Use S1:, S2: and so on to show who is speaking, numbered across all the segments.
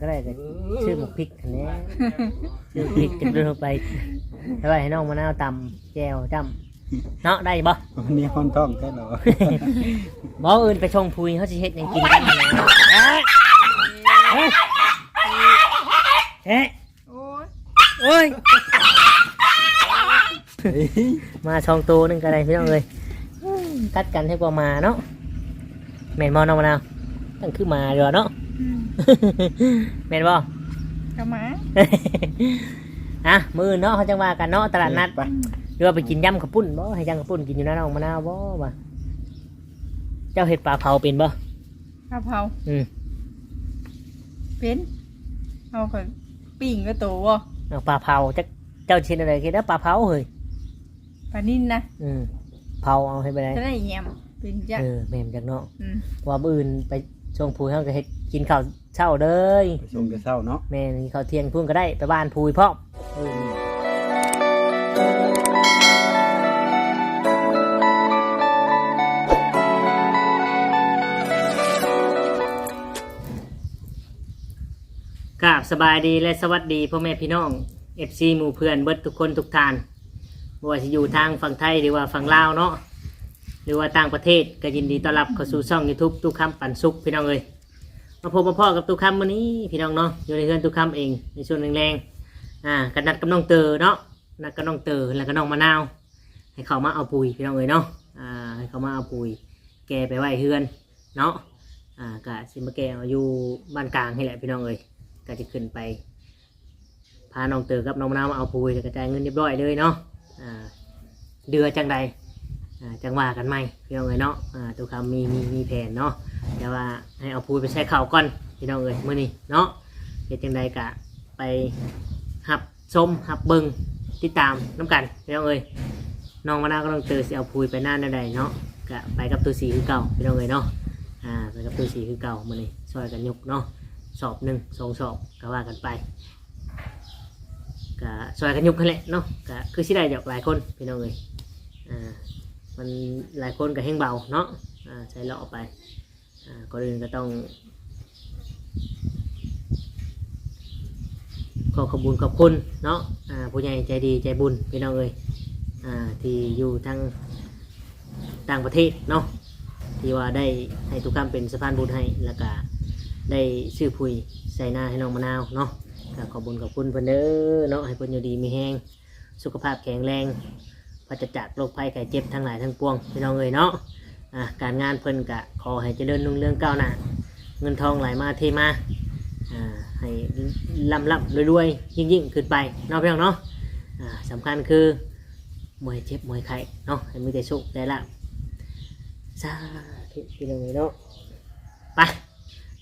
S1: ก็ได้ก็ชื่อหมกพริกอันนี้ชื่อพริกจะเดินไปแล้วไปให้น้องมะนาวตำแจวจ้ำเนาะได้บ่
S2: วันนี้ห้องท้องแค่เหรอ
S1: บ่อื่นไปชงพุยเขาสิเฮ็ดหยังกินกันนะเฮ้ยเฮ้ย
S3: โอ้ย
S1: โอ้ยมาชองตัวหนึงก็ได้พี่น้องเอ้ยอืมกัดกันให้กว่ามาเนาะแม่นบ่น้องมะนาวตั้งคือมาเด้อเนาะ
S3: อืม
S1: แม่นบ่
S3: กระหมา
S1: อะมือเนาะเขาจังว่ากันเนาะตลาดนัด
S2: ไป
S1: หรือว่าไปกินยำข้าวปุ้นบ่ให้ยำข้าวปุ้นกินอยู่นะน้องมะนาวบ่บ่เจ้าเห็ดปลาเผาเป็นบ่
S3: ข้าวเผา
S1: อืม
S3: เป็นเอาไปปิ้งก็โตวะ
S1: เอาปลาเผาจักเจ้าชินอะไรกินนะปลาเผาเฮ้ย
S3: ปลานิ่นนะ
S1: อืมเผาเอาให้ไปเลย
S3: จะได้แยมเป็นจัก
S1: เออแม่มจากเนาะ
S3: อืม
S1: ว่ามื้ออื่นไป ช่วงพูยเฮาก็เฮ็ดกินข้าวเช้าเด้ย
S2: ไปส่งแต่เช้าเนาะ
S1: แม่นี่ข้าวเที่ยงพุ่นก็ได้ไปบ้านพูยพร้อมเออกราบสบายดีและสวัสดีพ่อแม่พี่น้อง FC หมู่เพื่อนเบิดทุกคนทุกท่านบ่ว่าจะอยู่ทางฝั่งไทยหรือว่าฝั่งลาวเนาะห รือว่าต่างประเทศก็ยินดีต้อนรับเข้าสู่ช่อง YouTube ตุกคำปันสุขพี่น้องเอ้ยมาพบมาพ่อกับตุกคำวันนี้พี่น้องเนาะอยู่ในเรือนตุกคำเองในช่วงแรงๆอ่ากันนัดกับน้องเตอเนาะนัดกับน้องเตอแล้วก็น้องมะนาว ให้เขามาเอาปุ๋ยพี่น้องเอ้ยเนาะอ่าให้เขามาเอาปุ๋ย แกไปไหว้เฮือนเนาะอ่ากะสิมาแกเอาอยู่บ้านกลางนี่แหละพี่น้องเอ้ยก็จะขึ้นไป พาน้องเตอกับน้องมะนาวมาเอาปุ๋ยแล้วกระจายเงินเรียบร้อยเลยเนาะอ่าเดือจังใด อ่าจังว่ากันไหมพี่น้องเอ้ยเนาะอ่าตัวคำมีมีมีแผนเนาะแต่ว่าให้เอาปุ๋ยไปใช้ข้าวก่อนพี่น้องเอ้ยมื้อนี้เนาะเฮ็ดจังใดกะไปหับชมหับเบิงติดตามน้ำกันพี่น้องเอ้ยน้องมะนาก็ต้องเตอสิเอาปุ๋ยไปหน้าหน้าใดเนาะกะไปกับตัวสีคือเก่าพี่น้องเอ้ยเนาะอ่าไปกับตัวสีคือเก่ามื้อนี้ช่วยกันยกเนาะสอบหนึ่งสองสอบก็ว่ากันไปก็ซอยกันยุกกันแหละเนาะก็คือสิได้ดอกหลายคนพี่น้องเอ้ยอ่า มันหลายคนก็แห้งเบาเนาะใช้เลาะไปอ่าก่อนอื่นก็ต้อง ขอขอบคุญขอบคุณเนาะผู้ใหญ่ใจดีใจบุญพี่น้องเอ้ยที่อยู่ทั้งต่างประเทศเนาะที่ว่าได้ให้ทุกคำเป็นสะพานบุญให้แล้วก็ได้ซื้อพุยใส่หน้าให้น้องมะนาวเนาะขอบคุญขอบคุณเพิ่นเด้อเนาะให้เพิ่นอยู่ดีมีแห้งสุขภาพแข็งแรง ปราศจากโรคภัยไข้เจ็บทั้งหลายทั้งปวงพี่น้องเอ้ยเนาะอะการงานเพิ่นกะขอให้เจริญรุ่งเรืองก้าวหน้าเงินทองไหลมาเทมาอ่าให้ร่ำร่ำรวยๆยิ่งยิ่งขึ้นไปเนาะพี่น้องเนาะอ่าสำคัญคือมวยเจ็บมวยไข้เนาะให้มีแต่โชคได้ละสาธุพี่น้องเอ้ยเนาะไป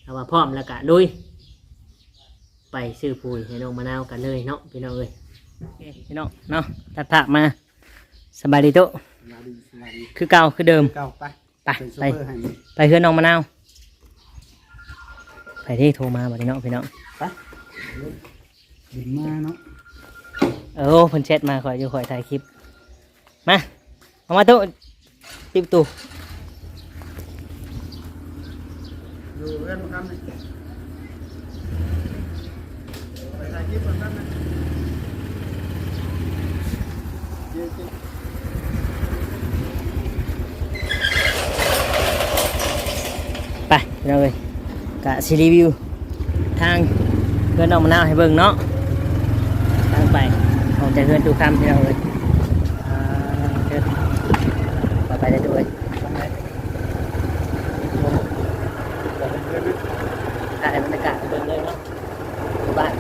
S1: เอาว่าพร้อมแล้วกะลุยไปซื้อปุ๋ยให้น้องมะนาวกันเลยเนาะพี่น้องเอ้ยพี่น้องเนาะตัดผักมา สบายดีโตะ
S2: สวัสดีสวัสดี
S1: คือเก่าคือเดิม
S2: เก้าไป
S1: ไป
S2: เป็นซู
S1: ไป
S2: เปอร์ให้มัน
S1: ไปเพื่อนน้องมะนาวไปที่โทรมาบัดนี้เนาะพี่น้อง
S2: บินมาเนาะ
S1: เออเพิ่นแชทมาคอยอยู่คอยถ่ายคลิป มาเอามาโตะติดประตู
S2: อยู่เรื่อนมากันเลยไปถ่ายคลิปก่อนกันนะเจ๊เจ๊
S1: ไปพี่น้องเอ้ยกะซีรีวิว ทางเพื่อนน้องมะนาวให้เบิ่งเนาะทางไปออกจากเพื่อนตูคำพี่น้องเอ้ยอ่าเดินต่อไปได้ด้วยถ่ายบรรยากาศเบิ่งเลยเนาะบ้าน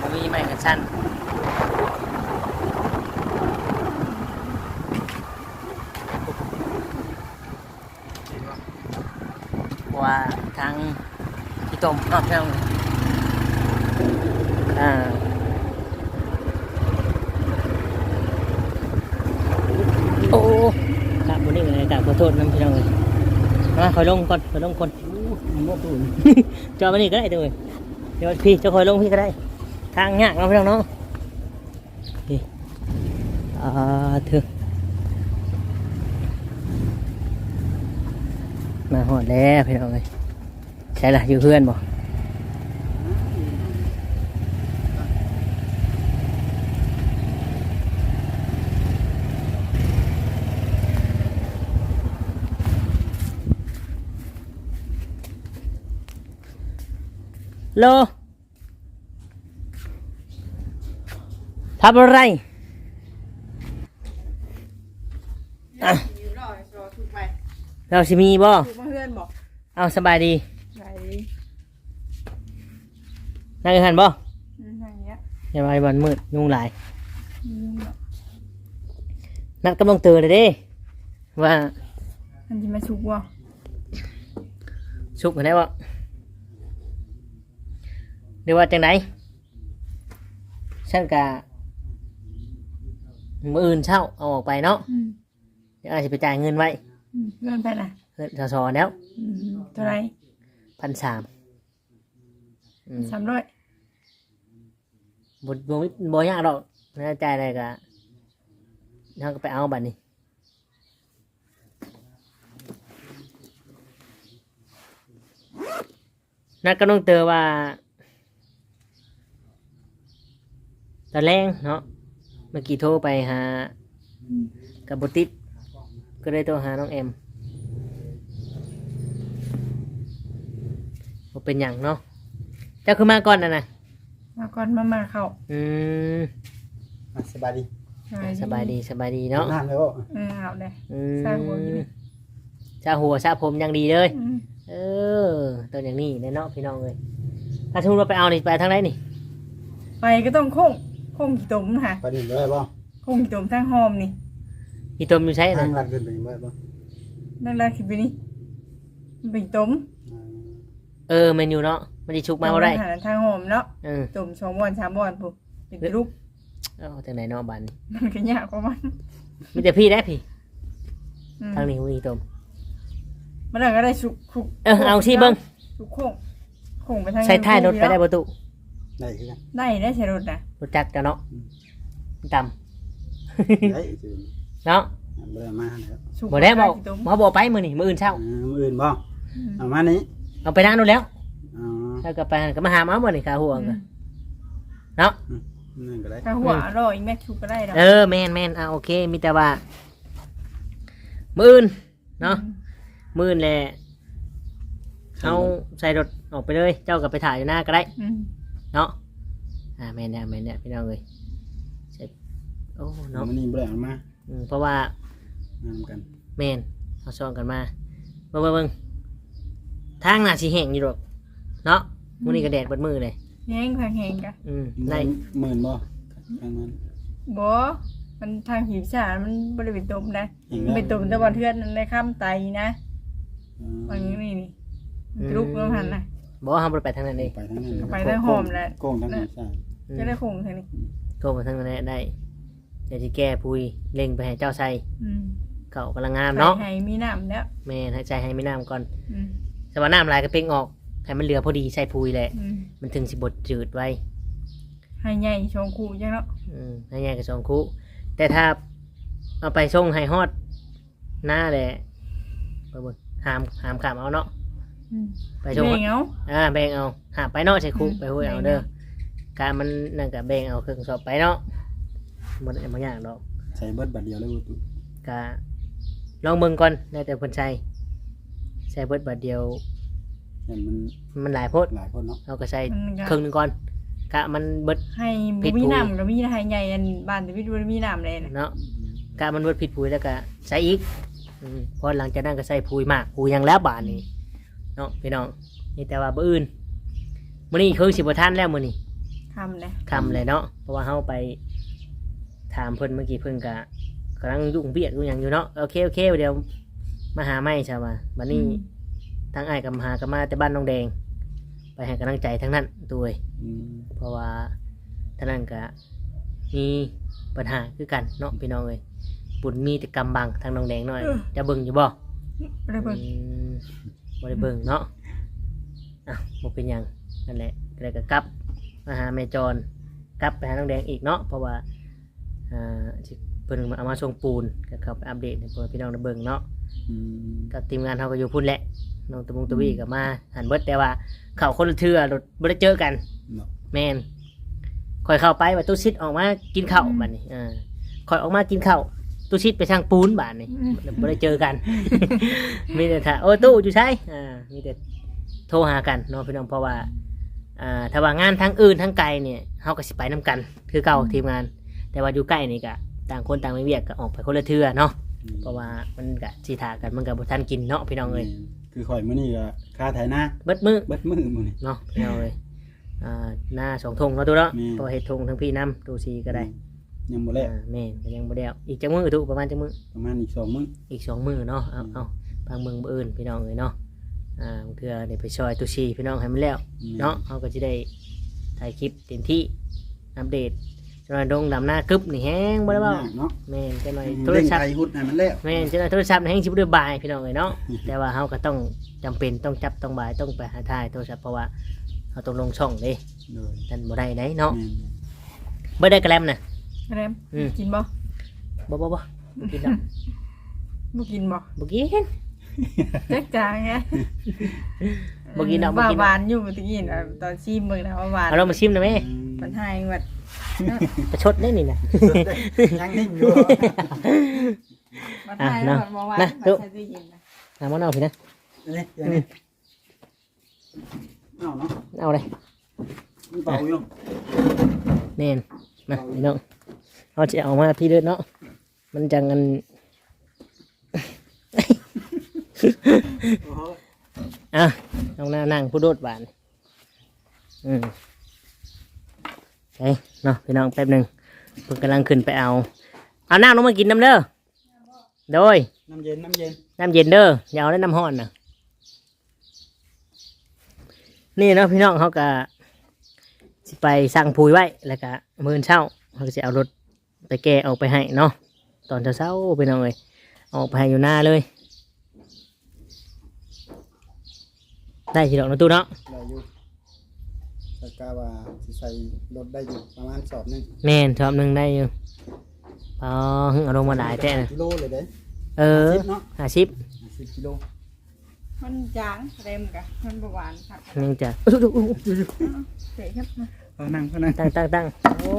S1: มันมีไม้กันสั้นเพราะว่าทาง ที่ต้มเนอกเท่าอ่าโอ้ครับวันนี้เลยกราบขอโทษน้ำพี่น้องเลยมาคอยลงก่อนคอยลงคน
S2: มันบ่ตูน
S1: จอมานี่ก็ได้ด้วยเดี๋ยวพี่จะคอยลงพี่ก็ได้ ทางยากเนาะพี่น้องเนาะนี่อ่าเถอะมาหอดแล้วพี่น้องเลยใช่ละอยู่เพื่อนบ่โลทำอะไรอะ
S3: อยู่รอรอถูกไป
S1: เราสิมีบ่
S3: ถูกมาเพื่อนบอก
S1: เอาสบายดี
S3: ไห น
S1: นั่งอยู่หันบ่
S3: อย่างเงี้ย
S1: อย่ามาวันมืดยุงหลาย
S3: ยุ่งเนาะ
S1: นัดกำลังเตือนเลยเด้ ว่า
S3: มันจะมาชุกวะ
S1: สุกกันได้บ่หรือว่าจังไหนฉันกะมืออื่นเช่าเอาออกไปเนาะ
S3: อืม
S1: เดี๋ยวอาจจะไปจ่ายเงินไว้
S3: อืมเพื่อนไปน่ะ
S1: เงินสอๆแล้ว
S3: อืมเท่าไหร
S1: พันสาม
S3: สามร้อย
S1: บนบนบยากดอกน่าจ่ายอะไรกะเขาก็ไปเอาบัตรนี่นัดก็ต้องเตือนว่าตอนแรกเนาะเมื่อกี้โทรไปหากับบุติดก็เลยโทรหาน้องเอ็มบ่เป็นอย่างเนาะ เจ้าคือมาก่อนนะนะ
S3: มาก่อนมามาเข้า
S1: อืม
S2: อะสบายดี
S1: สบายดีสบายดีเนาะ
S2: น้ำเลยบ่
S3: เออเอาเลย
S1: อื
S3: สร้างหัวอยู่
S1: ม
S3: นี่
S1: ชาหัวชาผมยังดีเลย
S3: อืม
S1: เออตัวอย่างนี้แน่เนาะพี่น้องเลยถ้าทุนเราไปเอานี่ไปทางไหนนี่
S3: ไปก็ต้องโค้งโค้งกี่ตุ่มค่ะ
S2: ไปนี่เลยบ่
S3: โค้งกี่ตุ่มทางหอมนี่
S1: อีตมอยู่ใช่
S2: ทา
S1: นะ
S2: งลัดขึ้นไปนี่เลยบ่
S3: นั่นแหละคือไปนี่มันเป็นตุ่ม
S2: อ่า
S1: เออเมนูเนาะ มันจะชุกมาบ่ได้
S3: อาหารทางหอมเนาะ
S1: เออ
S3: ตุ่มสองบอนสามบอนปุ๊บเป็นลูก
S1: เอาจากไหนเนาะบัน
S3: มันก็ยากกว่ามัน
S1: มีแต่พี่ได้พี่
S3: อืม
S1: ทางนี้มีตม
S3: มันก็ได้ชุกคุก
S1: เออเอาที่เบิ้ง
S3: ชุกโค้งโค้งไปทาง
S1: ใช้ท้ายรถไปได้ประตู
S2: ได้คือกัน
S3: ได้ได้ใช้รถนะ
S1: รถจักรจ้ะเนาะต่
S2: ได้สิำ
S1: เนาะ
S2: บ่ได้มาแล้ว
S3: ชุก
S1: บ่ได้บอก
S3: กี่ตุ่ม
S1: มาบอกไปมือนี่มืออื่นเช้า
S2: อ่ามื้ออื่นบ่
S3: อืม
S2: เอามานี้
S1: เอาไปนั่งนู่นแล้ว
S2: อ๋อ
S1: แล้วก็ไปก็มาหามาเมื่นี่ขาห่วงก็เนาะ
S2: นั่นก็ได้
S3: ถ้าหัวอร่อยแม่ชุกก็ได้ดอก
S1: เออแมนแมนอะโอเค มีแต่ว่า มื่นเนาะมื่นแหละเอาใส่รถออกไปเลย เจ้าก็ไปถ่ายอยู่หน้าก็ได้
S3: อืม
S1: เนาะอ่าแมนเนี่ยแมนเนี่ยพี่น้องเลยใช่โอ้
S2: เนาะ
S1: เนาะ
S2: มื้อนี้บ่ได้เอามา
S1: อืมเพราะว่า
S2: นำกัน
S1: แมนเอาซ้อนกันมาเบิ่งเบิ่งเบิ่งทางหน้าสีแห้งอยู่หรอกเนาะ มื้อนี้ก็แดดเบิดมือเลย
S3: แห้งทางแห้งกะ
S1: อืมได้
S2: หมื่นบ่ทางนั้น
S3: บ่มันทางหิวสารมันบริเวณตุ่มนะ
S2: เห็น
S3: มัน
S2: แล้ว
S3: เป็นตุ่มแตะวันเทือนในข้ามไตนะ
S2: อ๋อ
S3: วันนี้นี่นี่มันลุกแล้วหันนะ
S1: บอกว่าห้ามบ่ไปทางนั้นเลย
S2: ไปทางนั้น
S3: ไปทางหอมแหละ
S2: โกงทางนี้ใช่
S1: อืม
S3: จะได้คงทางนี้
S1: โกงไปทางนั้นได้เดี๋ยวจะแก้ปุยเล็งไปให้เจ้าใส่
S3: อืม
S1: เก่ากำลังงามเนาะ
S3: ให้มีน้ำแล้ว
S1: แม่นให้ใจให้ไม่น้ำก่อน
S3: อืม
S1: แต่ว่าน้ำลายก็เป่งออก ให้มันเหลือพอดีใส่ปุยแหละ
S3: อืม
S1: มันถึงสิบดจืดไว้
S3: ให้ใหญ่ชงคู่จังเนาะ
S1: อืมให้แยกกับสองคู่แต่ถ้าเอาไปส่งให้ฮอดหน้าแหละเบิ่งเบิ่งหามหามขามเอาเนาะ
S3: อืม
S1: ไปส่ง
S3: เบ่งเอา
S1: อ่าแบ่งเอาหาไปเนาะใส่คู่
S3: อืม
S1: ไปห้วยเอา
S3: แบ่ง
S1: เด้อ
S3: เอา
S1: การมันนั่นกับแบ่งเอาเครื่องสอบไปเนาะมันมันยากดอก
S2: ใช้เบิดบัดเดียวเลยบ่ตุ
S1: กะลองเบิ่งก่อนแล้วแต่เพิ่นใช้ใช้เบิดบาทเดียว
S2: เห็นมัน
S1: มันหลายโพด
S2: หลายคนเนาะ
S1: เราก็ใช้
S3: มันก็
S1: ครึ่งหนึงก่อนกะมันเบิด
S3: ให้
S1: ผิด
S3: มี
S1: ผู้
S3: น้ำก็มีให้ใหญ่อันบ้านแต่พี่ดูมีน้ำเลยนะ
S1: เนาะกะมันเบิดผิดปุ๋ยแล้วก็ใช้อีกอืมพอหลังจากนั้นก็ใส่ปุ๋ยมากปุ๋ยยังแล้วบาทนี้เนาะพี่น้องนี่แต่ว่าเบออื่นมื้อนี้คือสิบ่ทันแล้วมื้อนี้
S3: ทำเลย
S1: คำเลยเนาะ เพราะว่าเฮาไปถามเพิ่นเมื่อกี้เพิ่นกะกำลังยุ่งเบียดยุ่งหยังอยู่เนาะ โอเคโอเค เดี๋ยวมาหาไม่ใช่ป่ะบัดนี้ ทั้งไอ้ายกับหากับมาแต่บ้านน้องแดง ไปให้กำลังใจทั้งนั้นตัวเอง
S2: อืม
S1: เพราะว่าทั้งนั้นก็มีปัญหาคือกันเนาะพี่น้องเลยบุญมีแต่กำบังทางน้องแดงหน่อย จะเบิ่งอยู่บ่
S3: บ่ได้เบิ่ง
S1: อืมบ่ได้เบิ่งเนาะอะบ่เป็นหยังนั่นแหละก็เลยก็กลับมาหาแม่จรกลับไปหาน้องแดงอีกเนาะเพราะว่าอ่าสิเพิ่นมาเอามาส่งปูนก็เข้าไปอัปเดตให้เพื่อนพี่น้องได้เบิ่งเนาะ
S2: อืม
S1: กับทีมงานเขาก็อยู่พุ่นแหละ น้องตะมุงตะวีกับมาหันเบิดแต่ว่า เขาคนละเทือรถบ่ได้เจอกัน
S2: เนาะ
S1: แม่นคอยเข้าไปว่าตู้ชิดออกมากินข้าวบัดนี้อ่าคอยออกมากินข้าวตู้ชิดไปช่างปูนบาดนี้บ่ได้เจอกัน มีแต่ถ้าโอ้ตู้อยู่ใช่อ่ามีแต่โทรหากันเนาะพี่น้องเพราะว่าอ่าถ้าว่างานทั้งอื่นทั้งไกลเนี่ยเฮาก็สิไปนํกัน คือเก่าทีมงาน แต่ว่าอยู่ใกล้นี่ก็ต่างคนต่างไม่เวียกก็ออกไปคนละเทือเนาะ
S2: อืม
S1: เพราะว่ามันก็สิทากันมันก็บ่ทันกินเนาะพี่น้องเอ้ย
S2: คือข่อยมื้อนี้ก็ค่าไถนา
S1: เบิดมื้อ
S2: เบิดมื้อมื้อนี้
S1: เนาะพี่น้องเอ้ยอ่าหน้าสองธงเนาะตู้เนาะ
S2: แม่น
S1: เพอเฮ็ดธงทั้งพี่น้ำตู้ซีก็ได้
S2: ยังบ่แล้ว
S1: อ่าแม่นก็ยังบ่ได้เอาอีกจักมื้อตู้ประมาณจักมื้อ
S2: ประมาณอีกสองมื้อ
S1: อีกสองมื้อเนาะ เอา
S2: อืม
S1: เอาบางเมืองบ่อื่นพี่น้องเอ้ยเนาะ อ่าบางเทื่อได้ไปซอยตู้ซีพี่น้องให้มันแล้ว เนาะเขาก็จะได้ถ่ายคลิปเต็มที่ อัปเดต จนดงดำหน้ากึบนี่แห้งบ่ได้เปล่า
S2: เนาะ
S1: แม่นจะหน่อยโทร
S2: เร่ง
S1: ศัพ
S2: ไถ
S1: ท์
S2: หุดให้มันแล้ว
S1: แม่นจะหน่อยโทรศัพท์นี่แห้งชิบด้วยบายพี่น้องเลยเนาะ แต่ว่าเขาก็ต้องจำเป็นต้องจับต้องบายต้องไปหาถ่ายโทรศัพท์เพราะว่าเขาต้องลงช่องเด้
S2: โดย
S1: ท่านบ่ได้ไหนเนาะ
S2: แม่น
S1: บ่ได้กระแลมน่ะ
S3: แรม
S1: อืม
S3: กินบ่
S1: บ่บ่บ่บ่กินดอก
S3: บ่กินบ่
S1: บ่กิน
S3: แจ๊กจางไง
S1: บ่กินดอกบ่
S3: ว่า
S1: กินดอก
S3: หวานอยู่เมื่อกี้น่ะตอนชิมเบิ่งนะว่าหวาน
S1: เอาเรามาชิมหน่อยแม่
S3: มันให้วัด
S1: ประชดได้นี่นะ
S2: ยังนิ่งอยู่
S3: มันให้
S1: อะ
S3: วัดบ่หวาน
S1: นะ
S3: มัน
S1: ดู
S3: ใช้ตู้เย็นนะ
S1: เอามาเอาพี่นะ
S2: นี่อย่างนี้เอาเนาะ
S1: เอาเลย
S2: มันเป่าอยู่
S1: แม่นมาพี่น้องเอาจะเอามาพี่เด้อเนาะมันจังกัน
S2: โอ้โห
S1: อะเอาหน้านั่งผู้โดดบานอืม ไปเนาะพี่น้องแป๊บหนึ่งเพิ่งกำลังขึ้นไปเอา เอาน้ำลงมากินน้ำเด้อโดย
S2: น้ำเย็นน้ำเย็น
S1: น้ำเย็นเด้ออย่าเอาได้น้ำห้อนนะนี่เนาะพี่น้องเขาก็สิไปสั่งปุ๋ยไว้แล้วก็มืออนเช้าเขาก็จะเอารถไปแก้ออกไปให้เนาะตอนเช้าๆไปน้องเลยเอาออกไปให้อยู่หน้าเลย ได้ทีดอกเนาะตู้เนาะ
S2: ได้อยู่แต่กาว่าสิใส่รถได้อยู่ประมาณสอบหนึง
S1: แม่นชอบหนึ่งได้อยู่อ๋อหึเอาลงมาหลายแต่นะ
S2: กิโลเลยเด้
S1: เออ
S2: สิบเนาะ
S1: ห้าสิบ
S2: สิบกิโล
S3: มันจางเร็มกะมันบ่หวานครับ
S1: ยังจะอุ๊ยอุ๊ยอุ๊ยอุ๊ย
S3: เสร็จครับ
S2: เอานั่งเขานั่ง
S1: ตั้งตั้งตั้งโอ้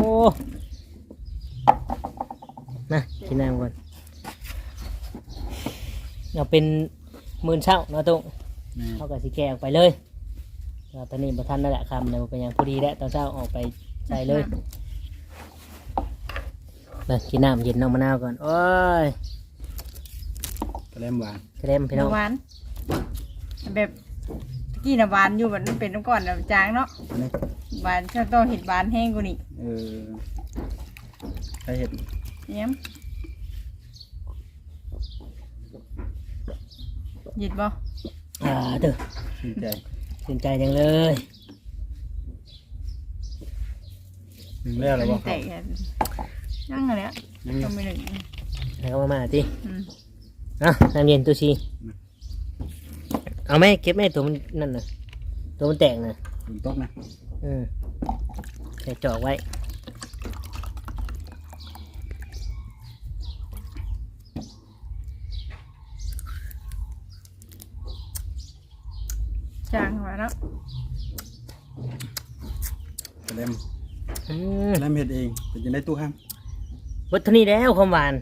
S1: นะกินน้ำก่อนเอาเป็นหมื่นเช่าเนาะตุ้ง
S2: แม่
S1: เขาก็สิแกะออกไปเลยเอาตอนนี้ประทันนั่นแหละคำเนี่ยมันเป็นอย่างพอดีแล้วตอนเช้าออกไปใส่เลยเลยกินน้ำเย็นน้องมะนาวก่อนโอ้ย
S2: กระเล่มหวาน
S1: เกรมพี่น้อง
S3: หวาน แบบตะกี้น่ะหวานอยู่มันเป็นน้ำก่อนน่ะจางเนาะ
S2: อันนี้
S3: หวานจะต้องเห็ดหวานแห้งกว่านี้
S2: เออใครเห็ด
S3: เยี่ยมหยิดบ่
S1: อ่าเด้อ
S2: ชื่นใจ
S1: สนใจจังเลย
S2: หนึ่งแล้วหรือเปล่า
S3: แตกกันยังไงเนี่ย
S2: ยัง
S3: ก็ไม่หนึ่ง
S1: ให้เขามามาที
S3: อืม
S1: อะน้ำเย็นตัวชีเอาไหมเก็บไหมตัวมันนั่นน่ะตัวมันแตกน่ะ
S2: ฝนตกนะ
S1: อืมใส่จอกไว้
S3: จางหวานเนาะ
S2: กระเล่ม
S1: อืม
S2: กระเล่มเห็ดเองเป็นยังได้ตู้ห้าม
S1: วัตถุนี้แล้วความหวาน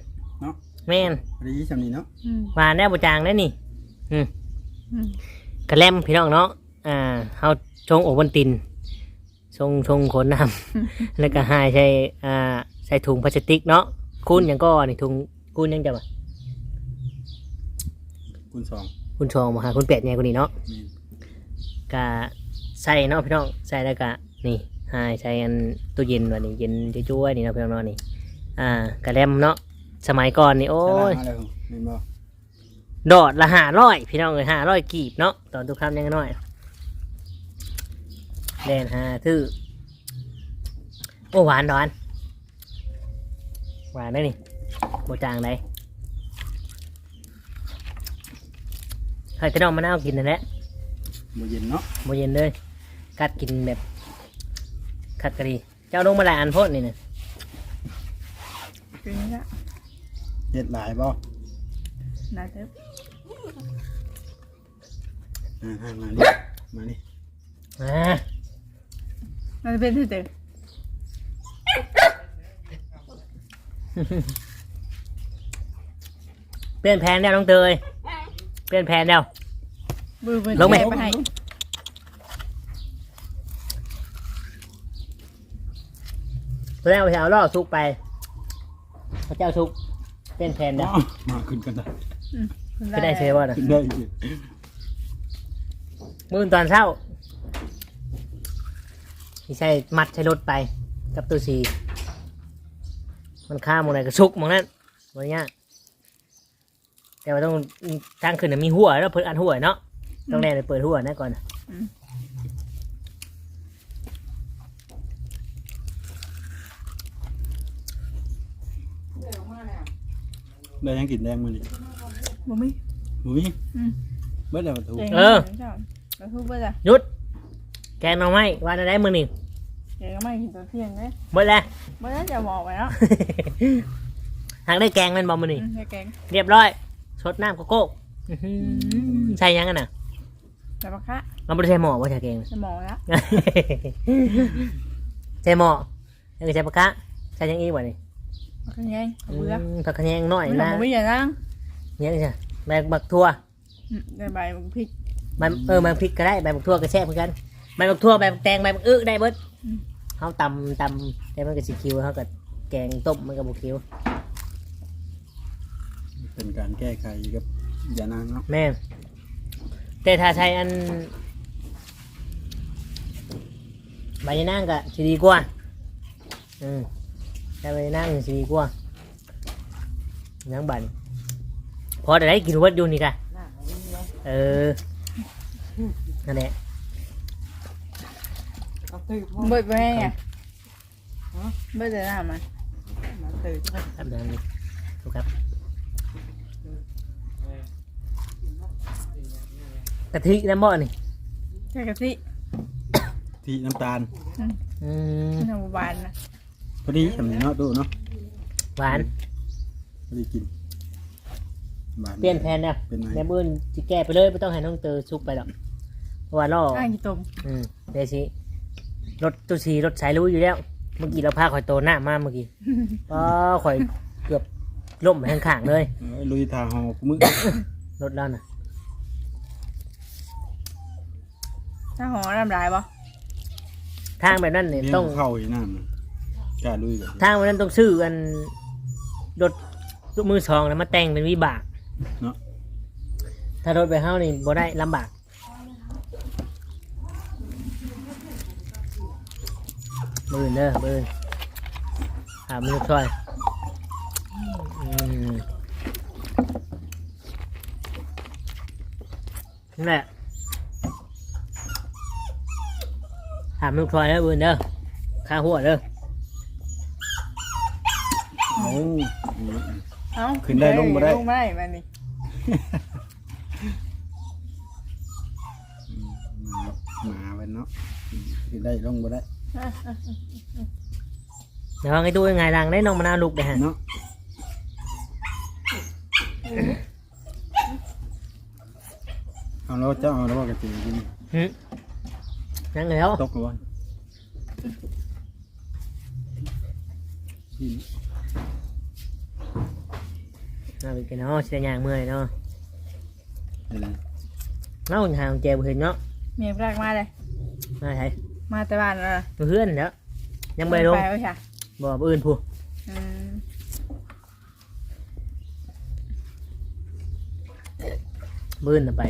S2: เนาะ
S1: แม่น
S2: รีสำนีเนาะ
S3: อืม
S1: หวานแล้วบจางแล้วนี่
S3: อืม
S1: กระแลมพี่น้องเนาะอ่าเฮาชงโอบนตินชงชงขนน้ำ แล้วก็หายใส่อ่าใส่ถุงพลาสติกเนาะคุณยังก็นี่ถุงคุณยังจะมา
S2: คูณสอง
S1: คุณชองมาหาคุณเป็ดไงคนนี้เนาะ
S2: แม่น
S1: กะใส่เนาะพี่น้องใส่แล้วกะนี่หายใส่อันตู้เย็นวันนี้เย็นจ้วยๆนี่เนาะพี่น้องเนาะนี่อ่ากระแลมเนาะสมัยก่อนนี่โอ้ย
S2: ใส่ละมาแล้วแม่นบ่
S1: ดอดละห้าร้อยพี่น้องเลยห้าร้อยกีบเนาะตอนทุกคำยังน้อยแดนหาทื่อโอ้หวานดอนหวานได้นี่โบจางได้ใครจะน้องมะนาวกินนั่นแหละ
S2: บ่เย็นเนาะ
S1: โบเย็นเลยกัดกินแบบขัดกะดีเจ้าลงมาหลายอันโพดนี่นะ
S3: เป็นนี่ละ
S2: เห็ดหลายบ่
S3: น่าจะ
S2: อ่ามานี่มานี่
S1: อ่า
S3: มันจะเป็นที่เตอ
S1: เปลี่ยนแผนแล้วน้องเตยเปลี่ยนแผนแล้ว
S3: บือมัน
S1: ลงไหม
S3: แกะไปให้
S1: ตอนแรกเราจะเอาล่อซุกไปพระเจ้าซุกเปลี่ยนแผนแล้ว
S2: อ้าวมาขึ้นกันได้
S1: ไม่ได้เซว่านะ
S2: ขึ้นได้อีก
S1: มื่อตอนเช้าที่ใช้มัดใช้รถไป กับตัวสีมันข้ามมองไหนก็ซุกมองนั้นมองเนี้ยแต่ว่าต้องทางขึ้นนะมีหัวแล้วเปิดอันหัวเนาะ ต้องแน่เลยเปิดหัวนะก่อน
S2: ได้ยังกินแดงมือนี่
S3: บ่มี
S2: หมูมี่
S3: อืม
S2: เบิดแล้วประตู
S3: เจ๋ง
S1: เออ
S3: จ้ะแล้วทุบเบิดอะ
S1: หยุด แกงหน่อไม้วันอะไรมือนี่
S3: เดี๋ยวก็ไม่กินตัวเที่ยงเลย
S1: เบิดแล้ว
S3: เมื่อนั้นจะบอกไปแล้ว
S1: ทางได้แกงแมันบอมือนี่
S3: อืมให้แกง
S1: เรียบร้อย ชดน้ำโกโก้อื้อหือใช่ยังกันน่ะ
S3: แต่ปะคะ
S1: เราไม่ได้ใช้หม้อว่าใช่แกง
S3: จะมองแล้ว
S1: ใช่หม้อยังใช้ปากกาใช่ยังอีกวะนี่
S3: ปะคะไงเอาเบื่อ
S1: มผักขะแยงน้อย
S3: ไม่หลั
S1: นะ
S3: บบ่มีอย่างนั้น
S1: เนี่ยใช่ใบบักทั่ว
S3: อืมได้ใบมันพริก
S1: ใบเออใบพริกก็ได้ใบบักทั่วก็แซ่บเหมือนกันใบบักทั่วใบบักแตงใบบักอึได้เบิด
S3: อืม
S1: เขาตำตำแต่มันก็สีคิวเขาก็แกงต้มมันก็บุคิว
S2: เป็นการแก้ไขกับยานางเนาะ
S1: แม่น แต่ถ้าใช้อันใบยะนางก็สีดีกว่าอืมแต่ใบยะนางสีดีกว่ายังบันพอได้ได้กินวัดอยู่นี่กะเออนั่นแหละ
S3: เบิดไปให้ไงเบิดแต่หน้ามัน
S1: ครับเดี๋ยวนี้ถูกครับ กะทิน้ำหม้อนี่
S3: ใช่กะทิ
S2: ที่น้ำตาล
S1: อืม
S3: ที่ทำบานนะ
S2: พอดีทำนี่เนาะดูเนาะ
S1: หวาน
S2: พอดีกินบา
S1: เปลี่ยนแผนแล้ว
S2: เป็นไง
S1: แม่บุญจะแก้ไปเลยไม่ต้องให้น้องเตอซุกไปหรอกเพราะว่าล่อ
S3: ข้างกี่ตุ่ม
S1: อืมเดี๋ยวสิรถตัวสีรถสายรู้อยู่แล้ว เมื่อกี้เราพาข่อยโตหน้ามาเมื่อกี้ก็ข่อยเกือบล่มไปข้างๆเลย
S2: เอ้ยลุยทาหอกูมึง
S1: รถแล้วน่ะ
S3: ถ้าหอน้ำลายบ่
S1: ทางแบบนั้นเนี่ย
S2: เลี้ย
S1: ต้อง
S2: งเข้าอีกน้ำน่ะกล้าลุยกัน
S1: ทางแบบนั้นต้องซื้อกันรถลูกมือสองแล้วมาแต่งเป็นวิบาก
S2: เนาะ
S1: ถ้ารถไปเฮ้านี่บ่ได้ลำบาก มือเด้อมือหามือช่วยอืมนั่นแหละ หามือช่วยเด้อมือเด้อข้าหัวเด้อ
S2: เอา
S3: เอ้า
S2: ขึ้นได้ลงบ่ได้
S3: ลงไม่ได้มันนี่
S2: หมาเป็นเนาะขึ้นได้ลงบ่ได้
S1: เดี๋ยวไอ้ตู้ยังไงลังได้น้องมะนาวลุกเลยฮะ
S2: เนาะเอาแล้วเจ้าเอาแล้วว่ากระตีกิน
S1: หึ นั่งแล้ว
S2: ตกหรือวะกิน
S1: น่าไปกินเนาะเสียอย่างเมื่อยเนาะ
S2: อะไร
S1: เนาหางเจ็บเห็นเนาะ
S3: เมียพรากมาเลย
S1: มาใช่
S3: มาแต่บ้านแล้วนะ
S1: เพื่อนเนาะยังไม่ลง
S3: ไปเอาค่ะ
S1: บอกอื่นผู้
S3: อืม
S1: บื้นน่ะไป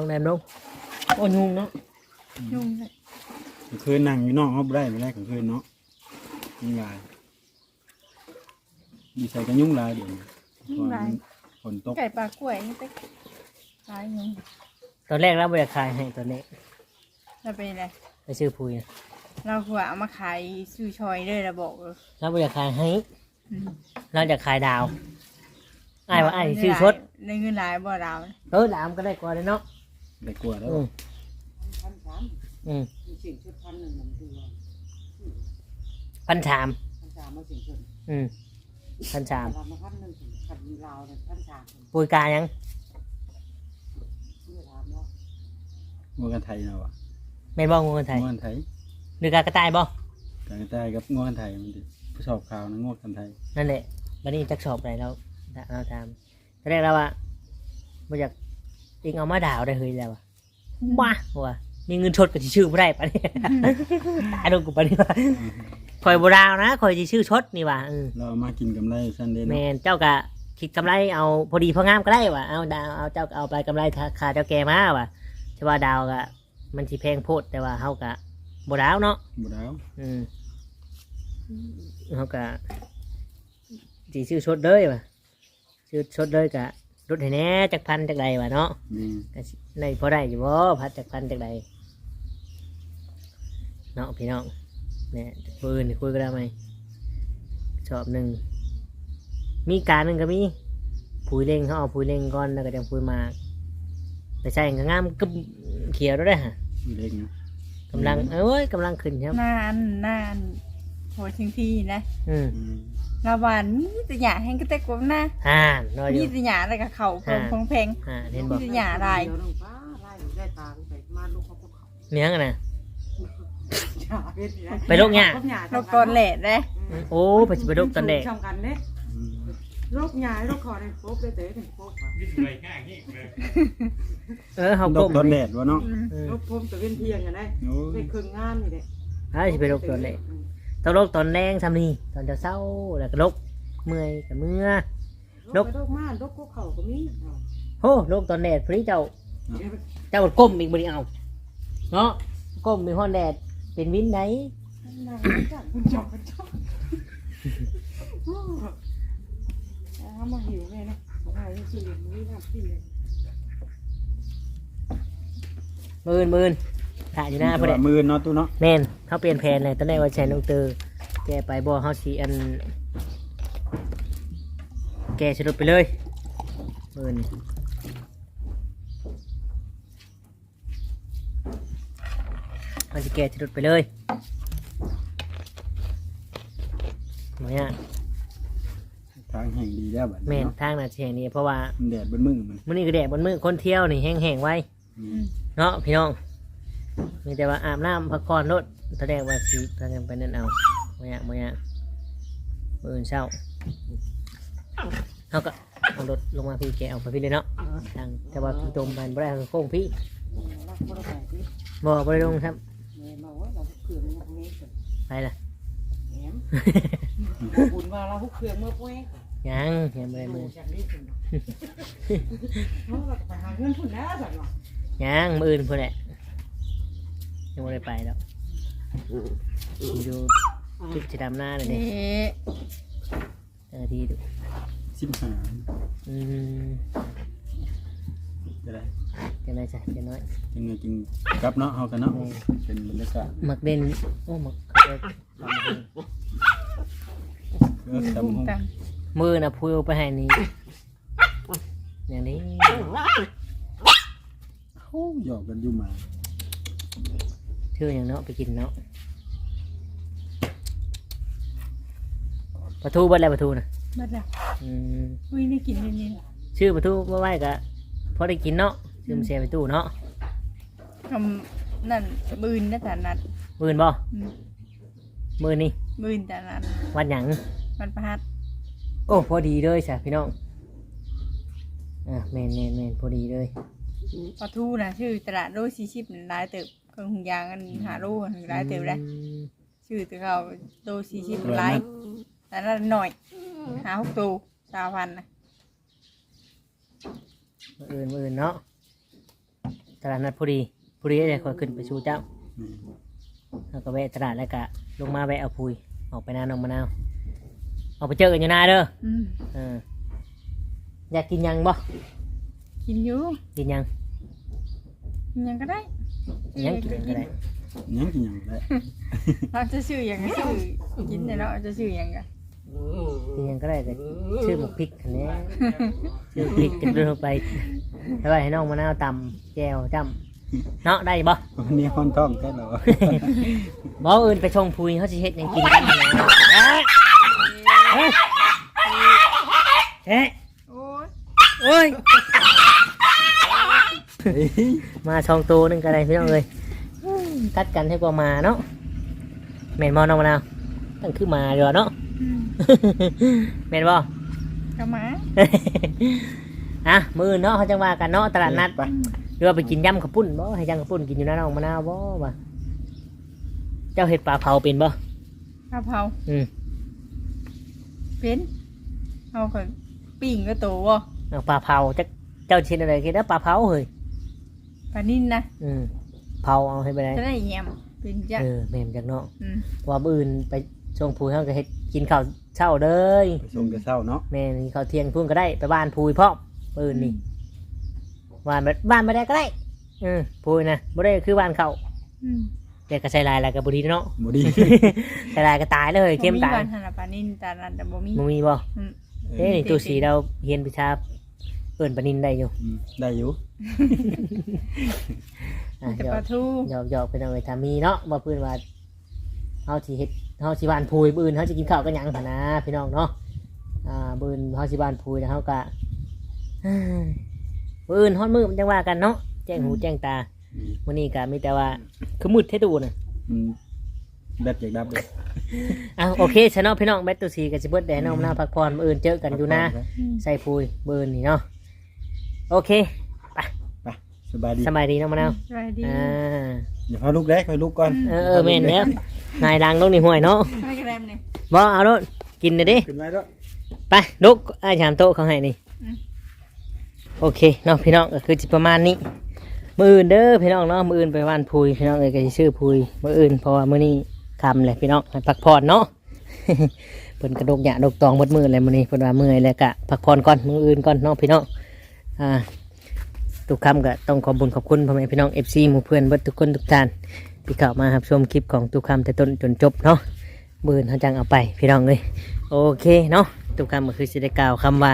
S1: น้องแดมลงโอ้ยุงเนาะ
S3: ยุ่งเลย
S2: กลางคืนนั่งอยู่นอกเขาบ่ได้ไม่ได้กลางคืนเนาะยุ่งลายดีใส่กันยุ่งลายเดี๋ยวนี้
S3: ยุ่งไร
S2: ฝนตก
S3: ไก่ปลากล้วยนี่เต๊กตายยัง
S1: ตอนแรกเราไปขายให้ตอนนี้
S3: เราเป็นไร
S1: ไปซื้อปุ๋ยน่ะ
S3: เราคือว่าเอามาขายซื้อชอยเลยเราบอกเออ
S1: เราไปขายให้
S3: อืม
S1: เราจะขายดาวอ้ายว่าอ้ายซื้อชด
S3: ในเงินหลายบ่ดาว
S1: เออดามก็ได้กว่าเลยเนาะ
S2: ได้กลัวแล้ว
S1: อืมอืม
S4: สิ่งชุดพันหนึ่งมันคือว่า
S1: พันสาม
S4: พันสามมาสิ่งชุด
S1: อืมพันสาม
S4: ตลาดมาพันหนึ่งกับมีลาวเนี่ยพันสาม
S1: ปุยกายัง
S4: ที่ถามเนาะ
S2: งัวกันไทยเนาะวะ
S1: แม่นบ่งูกันไทย
S2: งัวกันไทย
S1: หรือกากระต่ายบ่
S2: กันใต้กับงัวกันไทยมันดิผู้สอบข่าวนะงัวกันไทย
S1: นั่นแหละวันนี้จักสอบอะไรเราเราทำตอนแรกเราว่าบ่อยาก เองเอามาด่าวได้เฮ้ยแล้วอะบ้าว่ะมีเงินชดกับที่ชื่อไม่ได้ปะเนี่ยตายโดนกูปะเนี่ยคอยบดาวนะคอยที่ชื่อชดนี่ว่ะเออ
S2: เราเอามากินกำไรซันเดย์
S1: แม
S2: เนาะ
S1: นเจ้ากะคิดกำไรเอาพอดีพองามก็ได้ว่ะเอาดาวเอาเจ้าเอาไปกำไรค่าค่าเจ้าแกมาว่ะใช่ว่าดาวกะ มันสิแพงโพดแต่ว่าเฮากะบดาวเนาะ
S2: บ่ดาว
S1: อืมเฮากะสิชื่อชดเลยว่ะชื่อชดเลยกะ รถให้แหน่จักพันจักใดว่ะเนาะ
S2: นี่
S1: ก็สิในพอได้อยู่บ่พัดจักพันจักใดเนาะพี่น้องเนี่ยปืนคุยกันได้ไหมชอบหนึ่งมีการหนึ่งก็มีผุยเล่งเขาเอาผุยเล่งก่อนแล้วก็จังผุยหมากแต่ใช่ก็งามกึบเขียวแล้วเด้อฮะ
S2: เล็กนะ
S1: กำลังเอ้ยกำลังขึ้นครับ
S3: หน้าอันหน้าอันโหชิงพี่นะ
S1: อืม
S2: อืม
S3: ระหวานมีแต่หยาแห้งก็แต่กบหน้า
S1: อ่าน้อยอ
S3: มี
S1: ยู่
S3: แต่หยาอะไรกับเขาเพิ่มพงเพง
S1: อ่าเห็นบอก
S3: มีแต่หยาลาย
S4: เดี๋ยวน้องป้าไล่ได้ตาไปมาลูกเขาพวกเขา
S1: เมียงอะนะ
S4: หยาเป็นอย่าง
S1: ไปโรคหญ้า
S3: โรคกอนแหลดเลย
S1: โอ้ไปสิไปดกตอนเด็ก
S4: ช่องกันเนี่ย
S2: อืม
S4: โรคหญ้าโรคคอเนี่ยปุ๊บได้เตะถึงปุ๊บอะ
S1: เออเขา
S2: ด
S1: ก้
S2: อก
S1: ม
S2: ตอนแด
S1: นี่
S2: ดวะเนาะ
S3: อืม
S1: อืม
S4: โรคพุ่มตะเวนเพียงอย่างไร
S2: โอ้
S4: ได้
S2: ย
S4: ครึ่งงานนี่แหละ
S1: เอ้ยสิไปดกตอนเด็ก ต้องลกตอนแรงทำนี่ตอนจะเศร้าแล้วก็ลกเมื่อยกับเมื่อ
S4: โรคไปโรคม่านโรคกุ๊กเข่าก็มี
S1: โอ้ลกตอนแดดพอดีเจ้า เจ้าก้มอีกบริเอา เนาะก้มมีห้อนแดดเป็นวินไหน
S4: นั่งจับจับจับเอามาหิวไงนะของเราที่สุดนี่น้ำพี่
S1: มืนมืนถ่า ยอยู่หน้าพอดี
S2: มือเนาะตู้เนาะ
S1: แม่นเขาเปลี่ยนแผนเลยตอนแรกว่าใช้น้องเตอร์แกไปบ่เขาสีอัน แกสรุปไปเลยมืนเขาจะแกสรุปไปเลยหมายอะ
S2: ทางแห่งดีแล้วบัด
S1: แม่
S2: นี้
S1: น
S2: เนาะ
S1: ทางน่ะเชียงนี้เพราะว่า
S2: มันแดดบนมือมัน
S1: มื้อนี้ก็แดดบนมือคนเที่ยวนี่แห้งๆไว้
S2: อื
S3: อื
S2: ม
S3: ม
S1: เนาะพี่น้อง มีแต่ว่าอาบน้ำพักผ่อนรถแสดงว่าสีทางกันไปนั่นเอาไม่ยากไม่ยากมืออื่นเช้าเขาก็เอารถลงมาพี่แกเอาไปพี่เลยเนาะทางแต่ว่าพี่ตมมันบ่ได้ทางโค้งพี่
S4: รักคนละแบบที่
S1: บ่บ่ได้ลงครับ
S4: เมย์มาว่าเราเครื่องเมื่อพวกนี้
S1: ไปล่ะ
S4: แหมบุญว่าเราเครื่องเมื่อพวกนี้
S1: ยังยังบ่ได้มือ
S4: จากนี้ถึงเราไปหาเงินทุนแล้วสั่งว่า
S1: ยังมืออื่นเพื่อนแหละ ยังบ่ได้ไปแล้วอยู่จุดจะดำหน้าเลย
S3: นี่
S1: เนี่ยเออทีดู
S2: สิบห้า
S1: อืม
S2: จะได้
S1: จะน้อยจ้ะจะน้อย
S2: จังไงกินกลับเนาะเฮากันเนาะเป็นบรรยากาศ
S1: หมักเด่นโอ้หมักเขาจะ
S2: เออตำ
S3: บุ้
S2: ห้
S3: ง
S2: อง
S3: ตัง
S1: มือนะพูดไปให้นี่อย่างนี้
S2: โอ้หยอกกันอยู่มา
S1: ชื่ออย่างเนาะไปกินเนาะปลาทูเบัดแล้วปลาทูนะ
S3: บัดแล้ว
S1: อืม
S3: อุ้ยนี่กินเย็น
S1: ชื่อปลาทูเมื่อไหร่กะพอได้กินเนาะชื่อมันเสียไปตู้เนาะ
S3: ๆทำนั่นบืนนะแต่นัด
S1: มือนบ่
S3: อืม
S1: มือนี่
S3: บืนแต่นัด
S1: วันหยัง
S3: มันประหัด
S1: โอ้พอดีเลยจ้ะพี่น้อง อะเมนเมนเมนพอดีเลย
S3: ปลาทูนะชื่อตลาดโลซีชิปหลายเติบเค รื่องหุงยางกันหาโลหลายเติบเลย
S1: อืม
S3: ชื่อตัวเขาโลซีชิปหลายแต่ละหน่อยหาหกตัวสามพันนะ
S1: มืออื่นมืออื่นเนาะตลาดนัดพอดีพอดีเลยคอยขึ้นไปชูเจ้า
S2: นี่
S1: แล้วก็แวะตลาดแล้วก็ลงมาแวะเอาพุยออกไปนาหนองมะนาวออกไปเจอกันอยู่นาเด้อ
S3: อืม
S1: เอออยากกินหยังบ่
S3: กินอยู่
S1: กินหยัง
S3: กินหยังก็ได้
S1: ห ยังกินก็ได้
S2: ยังกินยังได้
S3: เราจะชื่อยังก็ชื่อกินแต่เราจะชื่อยังกัน
S1: กินยังก็ได้แต่ชื่อหมกพริกคันนี้ชื่อพริกกันเดินไปแล้วไปให้น้องมะนาวตำแจวจำเนาะได้บ่
S2: วันนี้ฮ้อนท้องแค่เหรอ
S1: บ่อื่นไปชงพุยเขาสิเฮ็ดยังกินได้เฮ้
S3: โอ้ย
S1: โอ้ย มาช่องตัวหนึงก็ได้พี่น้องเลยอืมกัดกันให้กว่ามาเนาะแม่นบ่น้องมะนาวตั้งคือมาเดี๋ยวเนาะ
S3: อืม
S1: แม่นบ่
S3: ก็มา
S1: อะมือเนาะเขาจังว่ากันเนาะตลาดนัด
S2: ไป
S1: หรือว่าไปกินยำข้าวปุ้นบ่ให้ยำข้าวปุ้นกินอยู่นะน้องมะนาวบ่บ่ะเจ้าเห็ดปลาเผาเป็นบ่
S3: ข้าวเผา
S1: อืม
S3: เป็นเอาก็ปิ้งก็โตวะ
S1: เอาปลาเผาจักเจ้าชินอะไรกินแล้วปลาเผาเฮ้ย
S3: ปลานิ่นนะ
S1: อืมเผาเอาให้ไปได้
S3: จะได้แยมเป็นจ้ะ
S1: เออแม่นจากเนาะ
S3: อืม
S1: ว่ามื้ออื่นไปช่วงพูเฮาก็เฮ็ดกินข้าวเช้าเด้ย
S2: ไปส่งแต่เช้าเนาะ
S1: แม่นี่ข้าวเที่ยงพุ่นก็ได้ไปบ้านพูยพร้อมมื้ออื่นนี่บ้านบ่บ้านบ่ได้ก็ได้เออพูยนะบ่ได้คือบ้านเขา
S3: อืม
S1: แต่ก็ใส่ลายแล้วก็บ่ดีเนาะ
S2: บ่ดี
S1: ใส่ลายก็ตายเลยเข้มตาย
S3: บ่บ้านหันน่ะปลานิ่นตาลันแต่บ่มี
S1: บ่มีบ่
S3: อืม
S1: เอ้นี่ตู้สีเราเรียนวิชา เอิ้นปนินได้อยู่
S2: อืมได้อยู่
S1: อะ
S3: แต่
S1: หย
S3: ป
S1: อ
S3: ลากทู
S1: หยอกหยอกเป็นเอาไว้ถ้ามีเนาะมาเพื่อนว่าเฮาสิเฮ็ดเฮาสิบ้านพูยมื้ออื่นเฮาจะกินข้าวกันหยังหั่นนะพี่น้องเนาะอ่ามื้ออื่นเฮาสิบ้านพูยนะเฮาก็เอ้ยมื้ออื่นฮอดมื้อมันจังว่ากันเนาะแจ้งหูแจ้งตามื้อนี้ก็มีแต่ว่าคือมืดแท้ดูน่ะ
S2: อืมแบบอยากดับเลย
S1: อะโอเคชะเนาะพี่น้องแบตตัวสีก็สิเบิดแดดน้องหน้าพักผ่อนมื้ออื่นเจอกันอยู่นะ
S3: อืม
S1: ใส่พูยมื้ออื่นนี่เนาะ โอเค
S2: ไปสบายดี
S1: สบายดีน้องมะนาว
S3: สวัสดี
S1: อ่า
S2: อย่าพาลูกแรกคอยลูกก่อน
S1: เออเออแม่นแล้วนายดังลงนี่ห่วยเนาะ
S3: ไม่กระแรมเนี่ย
S1: บ่เอาโลดกินเลยดิ
S2: ขึ้นไว้ด้วย
S1: ไปลุกไอ้ายชามโต๊ะเขาให้นี่
S3: อืม
S1: โอเคเนาะพี่น้องก็คือจิประมาณนี้มืออื่นเด้อพี่น้องเนาะมืออื่นไปว่านพุยพี่น้องเอ้ยก็สิชื่อพุยมืออื่นเพราะว่ามื้อนี้คำเลยพี่น้องให้พักผ่อนเนาะ เพิ่นกระดกหยาดกตองหมดมือเลยมื้อนี้เพิ่นว่าเมื่อยแล้วก็พักผ่อนก่อนมืออื่นก่อนเนาะพี่น้อง อ่าทุกคำก็ต้องขอบุญขอบคุณพ่อแม่พี่น้องเอฟซีหมู่เพื่อนเบิดทุกคนทุกท่านที่เข้ามาครับชมคลิปของทุกคำแต่ต้นจนจบเนาะมื่นเขาจังเอาไปพี่น้องเลยโอเคเนาะทุกคำก็คือสิได้กล่าวคำว่า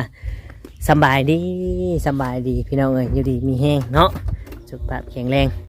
S1: สบายดีสบายดีพี่น้องเอ้ยอยู่ดีมีแห้งเนาะสุขภาพแข็งแรง